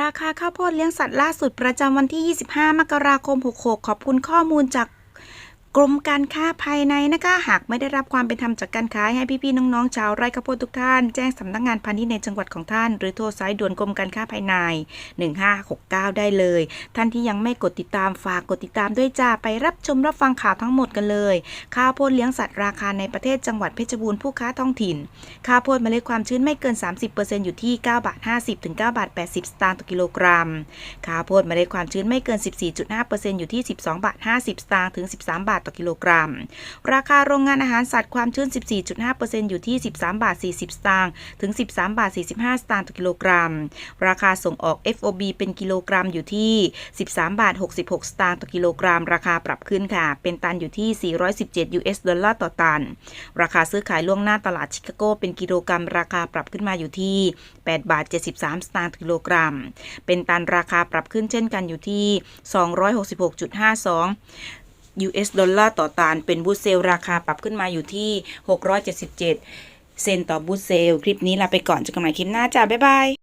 ราคาข้าวโพดเลี้ยงสัตว์ล่าสุดประจำวันที่ 25 มกราคม 66 ขอบคุณข้อมูลจาก กรมการค้าภายในนะคะ หากไม่ได้รับความเป็นธรรมจากการขายให้พี่ๆน้องๆชาวไร่ข้าวโพดทุกท่าน แจ้งสำนักงานพาณิชย์ในจังหวัดของท่าน หรือโทรสายด่วนกรมการค้าภายใน 1569 ได้เลย ท่านที่ยังไม่กดติดตามฝากกดติดตามด้วยจ้าไปรับชมรับฟังข่าวทั้งหมดกันเลย ข้าวโพดเลี้ยงสัตว์ราคาในประเทศจังหวัดเพชรบูรณ์ผู้ค้าท้องถิ่น ข้าวโพดเมล็ดความชื้นไม่เกิน 30%อยู่ที่9บาท50ถึง9บาท80 สตางค์ต่อกิโลกรัม ข้าวโพดเมล็ดความชื้นไม่เกิน 14.5%อยู่ที่ 12บาท50 สตางค์ถึง 13บาทต่อกิโลกรัม ราคาโรงงานอาหารสัตว์ความชื้น 14.5%อยู่ที่ 13 บาท 40 สตางค์ ถึง 13 บาท 45 สตางค์ต่อกิโลกรัม ราคาส่งออก FOB เป็นกิโลกรัมอยู่ที่ 13 บาท 66 สตางค์ต่อกิโลกรัม ราคาปรับขึ้นค่ะ เป็นตันอยู่ที่ 417 US ดอลลาร์ต่อตัน ราคาซื้อขายล่วงหน้าตลาดชิคาโกเป็นกิโลกรัม ราคาปรับขึ้นมาอยู่ที่ 8 บาท 73 สตางค์ต่อกิโลกรัม เป็นตันราคาปรับขึ้นเช่นกันอยู่ที่ 266.52 US ดอลลาร์ต่อตันเป็นบูทเซลราคาปรับขึ้นมาอยู่ที่ 677 เซนต์ต่อบูทเซล คลิปนี้ลาไปก่อนเจอกันใหม่คลิปหน้าจ้าบ๊ายบาย